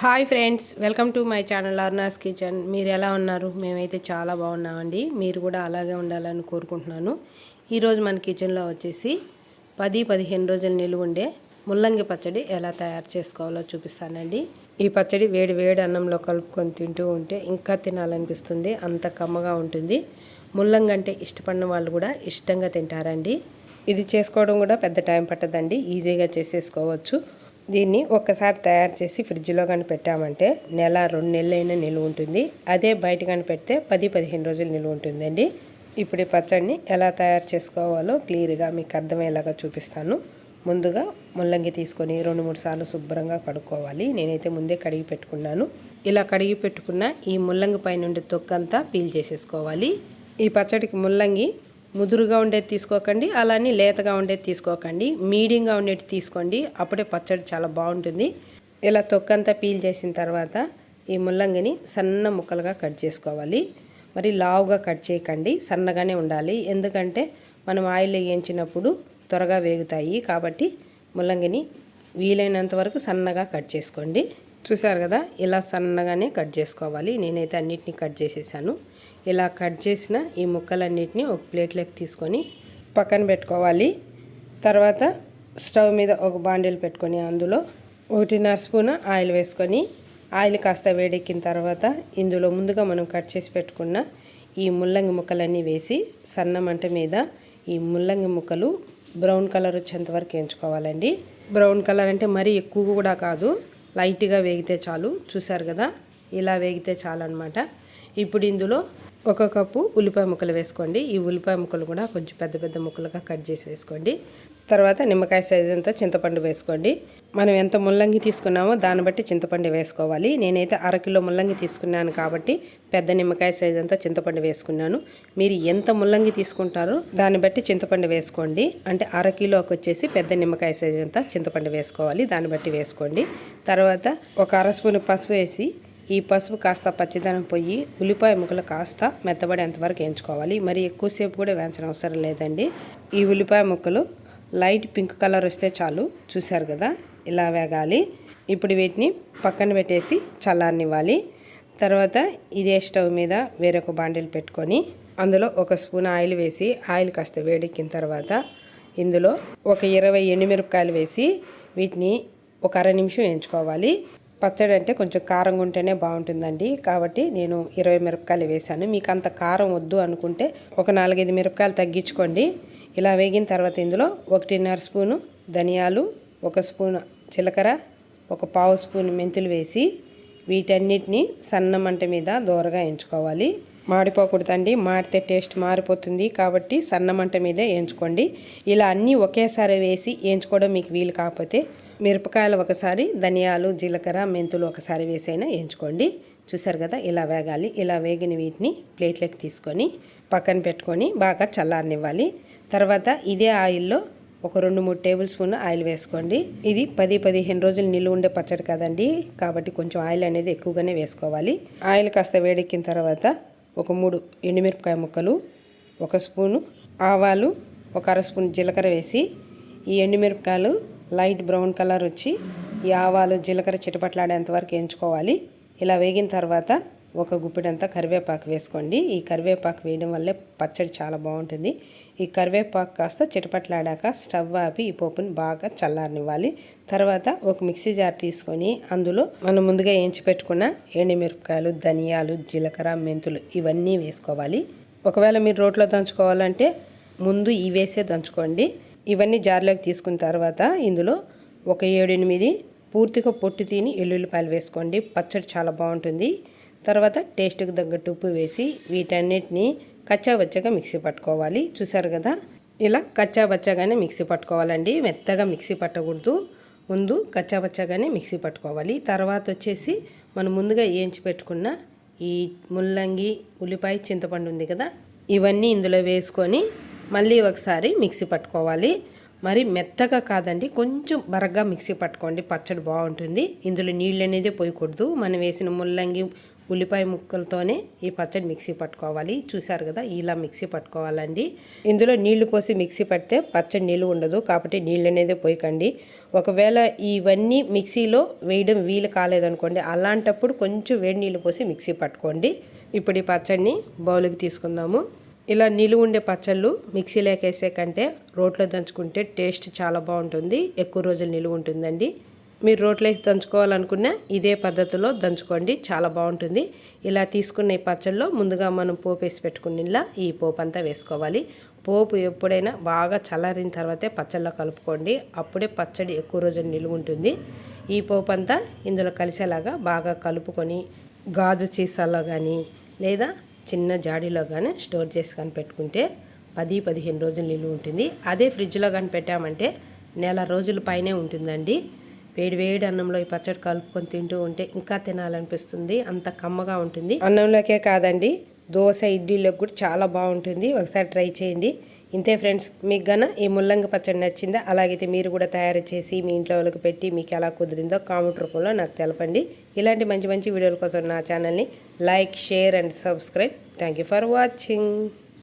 Hi friends welcome to my channel Aruna's kitchen. మీరు ఎలా ఉన్నారు? మేమైతే చాలా బాగున్నామండి. మీరు కూడా అలాగే ఉండాలని కోరుకుంటున్నాను. ఈరోజు మన కిచెన్లో వచ్చేసి పది పదిహేను రోజులు నిలువ ఉండే ముల్లంగి పచ్చడి ఎలా తయారు చేసుకోవాలో చూపిస్తానండి. ఈ పచ్చడి వేడి వేడి అన్నంలో కలుపుకొని తింటూ ఉంటే ఇంకా తినాలనిపిస్తుంది. అంత కమ్మగా ఉంటుంది. ముల్లంగి అంటే ఇష్టపడిన వాళ్ళు కూడా ఇష్టంగా తింటారండి. ఇది చేసుకోవడం కూడా పెద్ద టైం పట్టదండి. ఈజీగా చేసేసుకోవచ్చు. దీన్ని ఒక్కసారి తయారు చేసి ఫ్రిడ్జ్లో కానీ పెట్టామంటే నెల రెండు నెలలైనా నిలువ ఉంటుంది. అదే బయట కానీ పెడితే పది పదిహేను రోజులు నిలువ ఉంటుందండి. ఇప్పుడు ఈ పచ్చడిని ఎలా తయారు చేసుకోవాలో క్లియర్గా మీకు అర్థమయ్యేలాగా చూపిస్తాను. ముందుగా ముల్లంగి తీసుకొని రెండు మూడు సార్లు శుభ్రంగా కడుక్కోవాలి. నేనైతే ముందే కడిగి పెట్టుకున్నాను. ఇలా కడిగి పెట్టుకున్న ఈ ముల్లంగి పైనుండి తొక్కంతా పీల్ చేసేసుకోవాలి. ఈ పచ్చడికి ముల్లంగి ముదురుగా ఉండేది తీసుకోకండి అలానే లేతగా ఉండేది తీసుకోకండి. మీడియంగా ఉండేది తీసుకోండి. అప్పుడే పచ్చడి చాలా బాగుంటుంది. ఇలా తొక్కంతా పీల్ చేసిన తర్వాత ఈ ముల్లంగిని సన్న ముక్కలుగా కట్ చేసుకోవాలి. మరి లావుగా కట్ చేయకండి సన్నగానే ఉండాలి. ఎందుకంటే మనం ఆయిల్ వేయించినప్పుడు త్వరగా వేగుతాయి కాబట్టి ముల్లంగిని వీలైనంత వరకు సన్నగా కట్ చేసుకోండి. చూసారు కదా? ఇలా సన్నగానే కట్ చేసుకోవాలి. నేనైతే అన్నిటిని కట్ చేసేసాను. ఇలా కట్ చేసిన ఈ ముక్కలన్నిటిని ఒక ప్లేట్లోకి తీసుకొని పక్కన పెట్టుకోవాలి. తర్వాత స్టవ్ మీద ఒక బాండిల్ పెట్టుకొని అందులో ఒకటిన్నర స్పూన్ ఆయిల్ వేసుకొని ఆయిల్ కాస్త వేడెక్కిన తర్వాత ఇందులో ముందుగా మనం కట్ చేసి పెట్టుకున్న ఈ ముల్లంగి ముక్కలన్నీ వేసి సన్న మంట మీద ఈ ముల్లంగి ముక్కలు బ్రౌన్ కలర్ వచ్చేంత వరకు వేయించుకోవాలండి. బ్రౌన్ కలర్ అంటే మరీ ఎక్కువ కూడా కాదు. లైట్గా వేగితే చాలు. చూసారు కదా? ఇలా వేగితే చాలు అనమాట ఇప్పుడు ఇందులో ఒక కప్పు ఉల్లిపాయ ముక్కలు వేసుకోండి. ఈ ఉల్లిపాయ ముక్కలు కూడా కొంచెం పెద్ద పెద్ద ముక్కలుగా కట్ చేసి వేసుకోండి. తర్వాత నిమ్మకాయ సైజ్ అంతా చింతపండు వేసుకోండి. మనం ఎంత ముల్లంగి తీసుకున్నామో దాన్ని బట్టి చింతపండు వేసుకోవాలి. నేనైతే అరకిలో ముల్లంగి తీసుకున్నాను కాబట్టి పెద్ద నిమ్మకాయ సైజ్ అంతా చింతపండు వేసుకున్నాను. మీరు ఎంత ముల్లంగి తీసుకుంటారో దాన్ని బట్టి చింతపండు వేసుకోండి. అంటే అరకిలోకి వచ్చేసి పెద్ద నిమ్మకాయ సైజ్ అంతా చింతపండు వేసుకోవాలి. దాన్ని బట్టి వేసుకోండి. తర్వాత ఒక అర స్పూన్ పసుపు వేసి ఈ పసుపు కాస్త పచ్చిదనం పోయి ఉల్లిపాయ ముక్కలు కాస్త మెత్తబడేంతవరకు వేయించుకోవాలి. మరి ఎక్కువసేపు కూడా వేయించిన అవసరం లేదండి. ఈ ఉల్లిపాయ ముక్కలు లైట్ పింక్ కలర్ వస్తే చాలు. చూశారు కదా? ఇలా వేగాలి. ఇప్పుడు వీటిని పక్కన పెట్టేసి చల్లారనివ్వాలి. తర్వాత ఇదే స్టవ్ మీద వేరొక బాండిల్ పెట్టుకొని అందులో ఒక స్పూన్ ఆయిల్ వేసి ఆయిల్ కాస్త వేడెక్కిన తర్వాత ఇందులో ఒక ఇరవై ఎండుమిరపకాయలు వేసి వీటిని ఒక అర నిమిషం వేయించుకోవాలి. పచ్చడి అంటే కొంచెం కారంగా ఉంటేనే బాగుంటుందండి. కాబట్టి నేను ఇరవై మిరపకాయలు వేశాను. మీకు అంత కారం వద్దు అనుకుంటే ఒక నాలుగైదు మిరపకాయలు తగ్గించుకోండి. ఇలా వేగిన తర్వాత ఇందులో ఒకటిన్నర స్పూను ధనియాలు ఒక స్పూన్ జీలకర్ర ఒక పావు స్పూన్ మెంతులు వేసి వీటన్నిటిని సన్న మంట మీద దూరగా ఎంచుకోవాలి. మాడిపోకూడదండి. మాడితే టేస్ట్ మారిపోతుంది కాబట్టి సన్న మంట మీదే వేయించుకోండి ఇలా అన్నీ ఒకేసారి వేసి వేయించుకోవడం మీకు వీలు కాకపోతే మిరపకాయలు ఒకసారి ధనియాలు జీలకర్ర మెంతులు ఒకసారి వేసైనా వేయించుకోండి. చూసారు కదా ఇలా వేగాలి. ఇలా వేగిన వీటిని ప్లేట్లోకి తీసుకొని పక్కన పెట్టుకొని బాగా చల్లారనివ్వాలి. తర్వాత ఇదే ఆయిల్లో ఒక రెండు మూడు టేబుల్ స్పూన్ ఆయిల్ వేసుకోండి. ఇది పది పదిహేను రోజులు నిలువ ఉండే పచ్చడి కదండి. కాబట్టి కొంచెం ఆయిల్ అనేది ఎక్కువగానే వేసుకోవాలి. ఆయిల్ కాస్త వేడెక్కిన తర్వాత ఒక మూడు ఎండుమిరపకాయ ముక్కలు ఒక స్పూను ఆవాలు ఒక అర స్పూన్ జీలకర్ర వేసి ఈ ఎండుమిరపకాయలు లైట్ బ్రౌన్ కలర్ వచ్చి ఈ ఆవాలు జీలకర్ర చిటపట్లాడేంత వరకు ఎంచుకోవాలి ఇలా వేగిన తర్వాత ఒక గుప్పిడంతా కరివేపాకు వేసుకోండి. ఈ కరివేపాకు వేయడం వల్లే పచ్చడి చాలా బాగుంటుంది. ఈ కరివేపాకు కాస్త చిటపట్లాడాక స్టవ్ ఆపి ఈ పోపుని బాగా చల్లారనివ్వాలి. తర్వాత ఒక మిక్సీ జార్ తీసుకొని అందులో మనం ముందుగా వేయించి పెట్టుకున్న ఎండుమిరపకాయలు ధనియాలు జీలకర్ర మెంతులు ఇవన్నీ వేసుకోవాలి. ఒకవేళ మీరు రోట్లో దంచుకోవాలంటే ముందు ఇవేసే దంచుకోండి. ఇవన్నీ జార్లోకి తీసుకున్న తర్వాత ఇందులో ఒక ఏడు ఎనిమిది పూర్తిగా పొట్టు తిని ఎల్లుల్లిపాయలు వేసుకోండి. పచ్చడి చాలా బాగుంటుంది. తర్వాత టేస్ట్కి తగ్గట్టు ఉప్పు వేసి వీటన్నిటిని కచ్చాబచ్చగా మిక్సీ పట్టుకోవాలి. చూసారు కదా? ఇలా కచ్చాబచ్చగానే మిక్సీ పట్టుకోవాలండి. మెత్తగా మిక్సీ పట్టకూడదు. ముందు కచ్చాబచ్చగానే మిక్సీ పట్టుకోవాలి. తర్వాత వచ్చేసి మనం ముందుగా వేయించి పెట్టుకున్న ఈ ముల్లంగి ఉల్లిపాయ చింతపండు ఉంది కదా? ఇవన్నీ ఇందులో వేసుకొని మళ్ళీ ఒకసారి మిక్సీ పట్టుకోవాలి. మరి మెత్తగా కాదండి కొంచెం బరగ్గా మిక్సీ పట్టుకోండి. పచ్చడి బాగుంటుంది. ఇందులో నీళ్ళు అనేది పోయకూడదు. మనం వేసిన ముల్లంగి ఉల్లిపాయ ముక్కలతోనే ఈ పచ్చడి మిక్సీ పట్టుకోవాలి. చూసారు కదా ఇలా మిక్సీ పట్టుకోవాలండి. ఇందులో నీళ్ళు పోసి మిక్సీ పడితే పచ్చడి నీళ్ళు ఉండదు. కాబట్టి నీళ్ళు అనేది పోయకండి. ఒకవేళ ఇవన్నీ మిక్సీలో వేయడం వీలు కాలేదనుకోండి అలాంటప్పుడు కొంచెం వేడి నీళ్ళు పోసి మిక్సీ పట్టుకోండి. ఇప్పుడు ఈ పచ్చడిని బౌల్కి తీసుకుందాము. ఇలా నిలువ ఉండే పచ్చళ్ళు మిక్సీలోకి వేసే కంటే రోట్లో దంచుకుంటే టేస్ట్ చాలా బాగుంటుంది. ఎక్కువ రోజులు నిలువ ఉంటుందండి. మీరు రోట్లో వేసి దంచుకోవాలనుకున్నా ఇదే పద్ధతిలో దంచుకోండి. చాలా బాగుంటుంది. ఇలా తీసుకున్న ఈ పచ్చళ్ళలో ముందుగా మనం పోపు వేసి పెట్టుకునేలా ఈ పోపు అంతా వేసుకోవాలి. పోపు ఎప్పుడైనా బాగా చల్లారిన తర్వాతే పచ్చళ్ళలో కలుపుకోండి. అప్పుడే పచ్చడి ఎక్కువ రోజులు నిలువ ఉంటుంది. ఈ పోపు అంతా ఇందులో కలిసేలాగా బాగా కలుపుకొని గాజు చీసాల్లో కానీ లేదా చిన్న జాడీలో కానీ స్టోర్ చేసి కానీ పెట్టుకుంటే పది పదిహేను రోజులు నిలువ ఉంటుంది. అదే ఫ్రిడ్జ్లో కానీ పెట్టామంటే నెల రోజుల పైనే ఉంటుందండి. వేడి వేడి అన్నంలో ఈ పచ్చడి కలుపుకొని తింటూ ఉంటే ఇంకా తినాలనిపిస్తుంది. అంత కమ్మగా ఉంటుంది. అన్నంలోకే కాదండి దోశ ఇడ్లీలోకి కూడా చాలా బాగుంటుంది. ఒకసారి ట్రై చేయండి. ఇంతే ఫ్రెండ్స్ మీకు గన ఈ ముల్లంగి పచ్చడి నచ్చిందా అలాగైతే మీరు కూడా తయారు చేసి మీ ఇంట్లో వాళ్ళకి పెట్టి మీకు ఎలా కుదిరిందో కామెంట్ రూపంలో నాకు తెలపండి. ఇలాంటి మంచి మంచి వీడియోల కోసం నా ఛానల్ని like share and subscribe. Thank for watching.